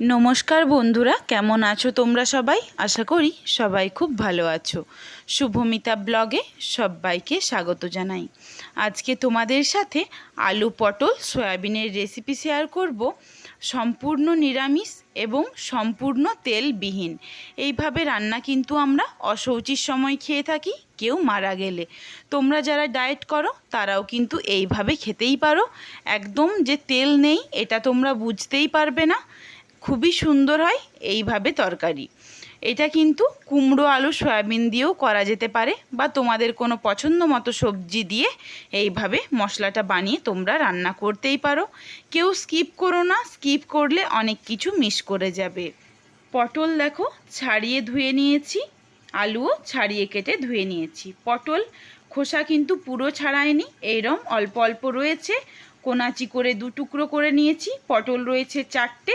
নমস্কার বন্ধুরা, কেমন আছো তোমরা সবাই? আশা করি সবাই খুব ভালো আছো। শুভমিতা ব্লগে সবাইকে স্বাগত জানাই। আজকে তোমাদের সাথে আলু পটল সয়াবিনের রেসিপি শেয়ার করব। সম্পূর্ণ নিরামিষ এবং সম্পূর্ণ তেলবিহীন। এইভাবে রান্না কিন্তু আমরা অশৌচির সময় খেয়ে থাকি, কেউ মারা গেলে। তোমরা যারা ডায়েট করো, তারাও কিন্তু এইভাবে খেতেই পারো। একদম যে তেল নেই, এটা তোমরা বুঝতেই পারবে না। খুবই সুন্দর হয় এইভাবে তরকারি। এটা কিন্তু কুমড়ো আলু সয়াবিন দিয়েও করা যেতে পারে বা তোমাদের কোনো পছন্দ মতো সবজি দিয়ে এইভাবে মশলাটা বানিয়ে তোমরা রান্না করতেই পারো। কেউ স্কিপ করো না, স্কিপ করলে অনেক কিছু মিস করে যাবে। পটল দেখো ছাড়িয়ে ধুয়ে নিয়েছি, আলুও ছাড়িয়ে কেটে ধুয়ে নিয়েছি। পটল খোসা কিন্তু পুরো ছাড়ায়নি, এইরম অল্প অল্প রয়েছে। কোনাচি করে দু টুকরো করে নিয়েছি। পটল রয়েছে চারটে,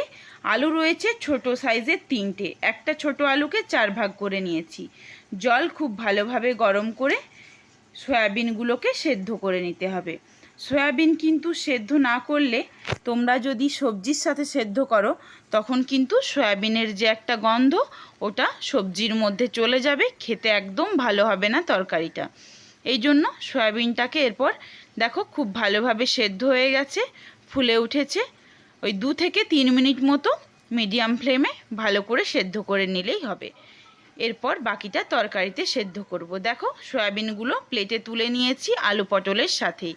আলু রয়েছে ছোট সাইজের তিনটে। একটা ছোট আলুকে চার ভাগ করে নিয়েছি। জল খুব ভালোভাবে গরম করে সয়াবিনগুলোকে সেদ্ধ করে নিতে হবে। সয়াবিন কিন্তু সেদ্ধ না করলে তোমরা যদি সবজির সাথে সেদ্ধ করো, তখন কিন্তু সয়াবিনের যে একটা গন্ধ, ওটা সবজির মধ্যে চলে যাবে, খেতে একদম ভালো হবে না তরকারিটা। এই জন্য সয়াবিনটাকে এরপর দেখো, খুব ভালোভাবে সেদ্ধ হয়ে গেছে, ফুলে উঠেছে। ওই দু থেকে তিন মিনিট মতো মিডিয়াম ফ্লেমে ভালো করে সেদ্ধ করে নিলেই হবে। এরপর বাকিটা তরকারিতে সেদ্ধ করব। দেখো, সয়াবিনগুলো প্লেটে তুলে নিয়েছি আলু পটলের সাথেই।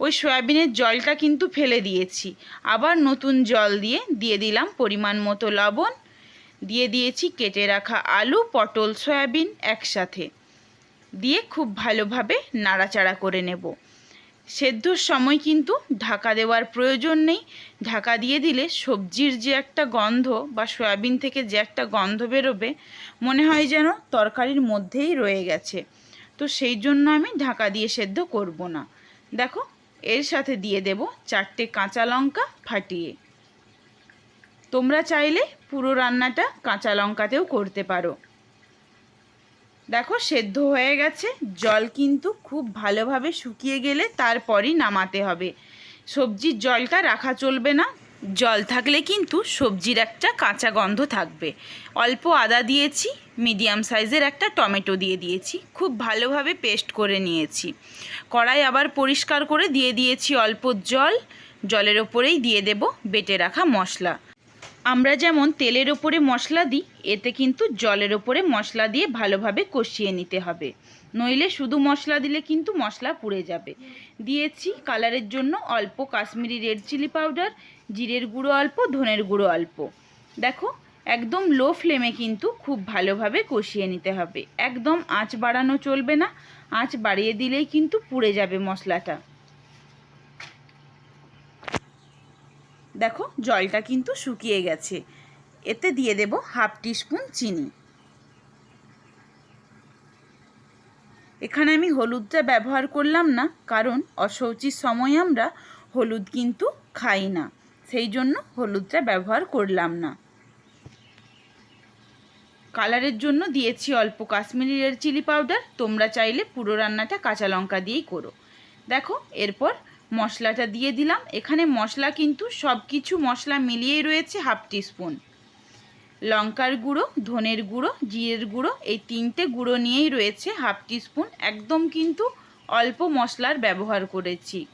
ওই সয়াবিনের জলটা কিন্তু ফেলে দিয়েছি। আবার নতুন জল দিয়ে দিয়ে দিলাম পরিমাণ মতো লবণ। দিয়ে দিয়েছি কেটে রাখা আলু, পটল, সয়াবিন একসাথে। দিয়ে খুব ভালোভাবে নাড়াচাড়া করে নেব। সেদ্ধর সময় কিন্তু ঢাকা দেওয়ার প্রয়োজন নেই। ঢাকা দিয়ে দিলে সবজির যে একটা গন্ধ বা সয়াবিন থেকে যে একটা গন্ধ বেরোবে, মনে হয় যেন তরকারির মধ্যেই রয়ে গেছে। তো সেই জন্য আমি ঢাকা দিয়ে সেদ্ধ করব না। দেখো, এর সাথে দিয়ে দেব চারটে কাঁচা লঙ্কা ফাটিয়ে। তোমরা চাইলে পুরো রান্নাটা কাঁচা লঙ্কাতেও করতে পারো। দেখো, সেদ্ধ হয়ে গেছে। জল কিন্তু খুব ভালোভাবে শুকিয়ে গেলে তারপরই নামাতে হবে। সবজির জলটা রাখা চলবে না। জল থাকলে কিন্তু সবজির একটা কাঁচা গন্ধ থাকবে। অল্প আদা দিয়েছি, মিডিয়াম সাইজের একটা টমেটো দিয়ে দিয়েছি। খুব ভালোভাবে পেস্ট করে নিয়েছি। কড়াই আবার পরিষ্কার করে দিয়ে দিয়েছি অল্প জল। জলের ওপরেই দিয়ে দেব বেটে রাখা মশলা। আমরা যেমন তেলের ওপরে মশলা দিই, এতে কিন্তু জলের ওপরে মশলা দিয়ে ভালোভাবে কষিয়ে নিতে হবে। নইলে শুধু মশলা দিলে কিন্তু মশলা পুড়ে যাবে। দিয়েছি কালারের জন্য অল্প কাশ্মীরি রেড চিলি পাউডার, জিরের গুঁড়ো অল্প, ধনের গুঁড়ো অল্প। দেখো, একদম লো ফ্লেমে কিন্তু খুব ভালোভাবে কষিয়ে নিতে হবে। একদম আঁচ বাড়ানো চলবে না। আঁচ বাড়িয়ে দিলেই কিন্তু পুড়ে যাবে মশলাটা। দেখো, জলটা কিন্তু শুকিয়ে গেছে। এতে দিয়ে দেব হাফ টিস্পুন চিনি। এখানে আমি হলুদটা ব্যবহার করলাম না, কারণ অশৌচির সময় আমরা হলুদ কিন্তু খাই না। সেই জন্য হলুদটা ব্যবহার করলাম না। কালারের জন্য দিয়েছি অল্প কাশ্মীরি রেড চিলি পাউডার। তোমরা চাইলে পুরো রান্নাটা কাঁচা লঙ্কা দিয়েই করো। দেখো, এরপর মশলাটা দিয়ে দিলাম। এখানে মশলা কিন্তু সব কিছু মশলা মিলিয়েই রয়েছে হাফ টিস্পুন। লঙ্কার গুঁড়ো, ধনের গুঁড়ো, জিরের গুঁড়ো, এই তিনটে গুঁড়ো নিয়েই রয়েছে হাফ টিস্পুন। একদম কিন্তু অল্প মশলার ব্যবহার করেছি।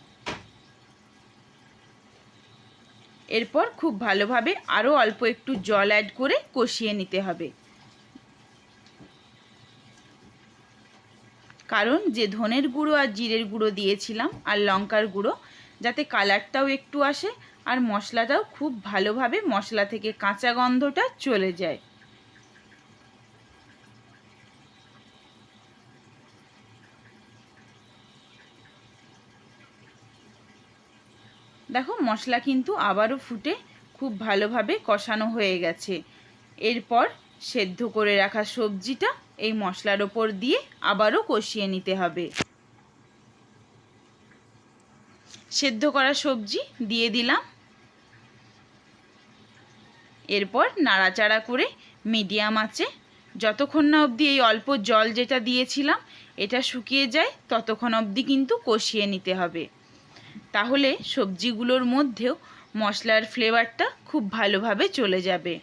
এরপর খুব ভালোভাবে আরও অল্প একটু জল অ্যাড করে কষিয়ে নিতে হবে। কারণ যে ধনের গুঁড়ো আর জিরের গুঁড়ো দিয়েছিলাম আর লঙ্কার গুঁড়ো, যাতে কালারটাও একটু আসে আর মশলাটাও খুব ভালোভাবে মশলা থেকে কাঁচা গন্ধটা চলে যায়। দেখো মশলা কিন্তু আবারও ফুটে, খুব ভালোভাবে কষানো হয়ে গেছে। এরপর সেদ্ধ করে রাখা সবজিটা এই মশলার ওপর দিয়ে আবারও কষিয়ে নিতে হবে। সেদ্ধ করা সবজি দিয়ে দিলাম। এরপর নাড়াচাড়া করে মিডিয়াম আছে যতক্ষণ না অবধি এই অল্প জল যেটা দিয়েছিলাম, এটা শুকিয়ে যায়, ততক্ষণ অবধি কিন্তু কষিয়ে নিতে হবে। তাহলে সবজিগুলোর মধ্যেও মশলার ফ্লেভারটা খুব ভালোভাবে চলে যাবে।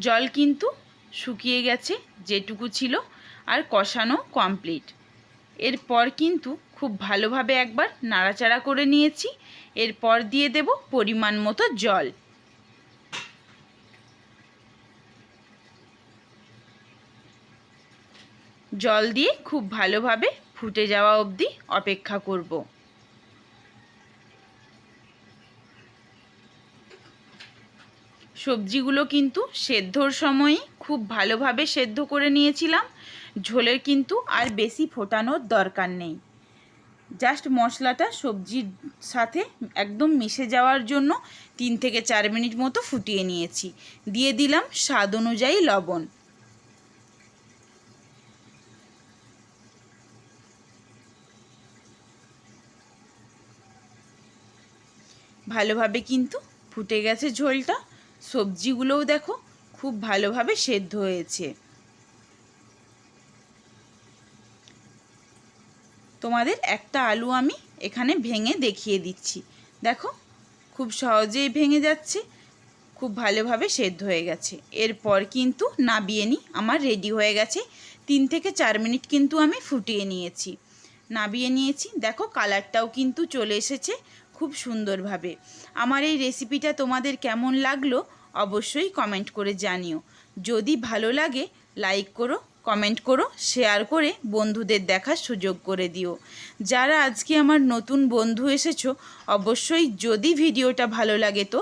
জল কিন্তু শুকিয়ে গেছে, যেটুকু ছিল, আর কষানো কমপ্লিট এরপর কিন্তু খুব ভালোভাবে একবার নাড়াচাড়া করে নিয়েছি। এরপর দিয়ে দেব পরিমাণ মতো জল। জল দিয়ে খুব ভালোভাবে ফুটে যাওয়া অবধি অপেক্ষা করব। সবজিগুলো কিন্তু সেদ্ধর সময়ই খুব ভালোভাবে সেদ্ধ করে নিয়েছিলাম। ঝোলের কিন্তু আর বেশি ফোটানোর দরকার নেই। জাস্ট মশলাটা সবজির সাথে একদম মিশে যাওয়ার জন্য তিন থেকে চার মিনিট মতো ফুটিয়ে নিয়েছি। দিয়ে দিলাম স্বাদ অনুযায়ী লবণ। ভালোভাবে কিন্তু ফুটে গেছে ঝোলটা। সবজিগুলোও দেখো, খুব ভালোভাবে সেদ্ধ হয়েছে। তোমাদের একটা আলু আমি এখানে ভেঙে দেখিয়ে দিচ্ছি। দেখো, খুব সহজেই ভেঙে যাচ্ছে, খুব ভালোভাবে সেদ্ধ হয়ে গেছে। এরপর কিন্তু নাবিয়ে নিই, আমার রেডি হয়ে গেছে। তিন থেকে চার মিনিট কিন্তু আমি ফুটিয়ে নিয়েছি। নাবিয়ে নিয়েছি, দেখো কালারটাও কিন্তু চলে এসেছে খুব সুন্দরভাবে। আমার এই রেসিপিটা তোমাদের কেমন লাগল অবশ্যই কমেন্ট করে জানিও। যদি ভালো লাগে লাইক করো কমেন্ট করো শেয়ার করে বন্ধুদের দেখার সুযোগ করে দিও। যারা আজকে আমার নতুন বন্ধু এসেছ, অবশ্যই যদি ভিডিওটা ভালো লাগে তো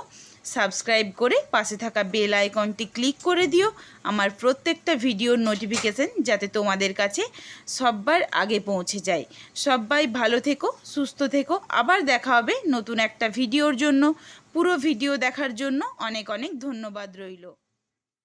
সাবস্ক্রাইব করে পাশে থাকা বেল আইকনটি ক্লিক করে দিও। আমার প্রত্যেকটা ভিডিওর নোটিফিকেশান যাতে তোমাদের কাছে সব্বার আগে পৌঁছে যায়। সবাই ভালো থেকো, সুস্থ থেকো। আবার দেখা হবে নতুন একটা ভিডিওর জন্য। পুরো ভিডিও দেখার জন্য অনেক অনেক ধন্যবাদ রইল।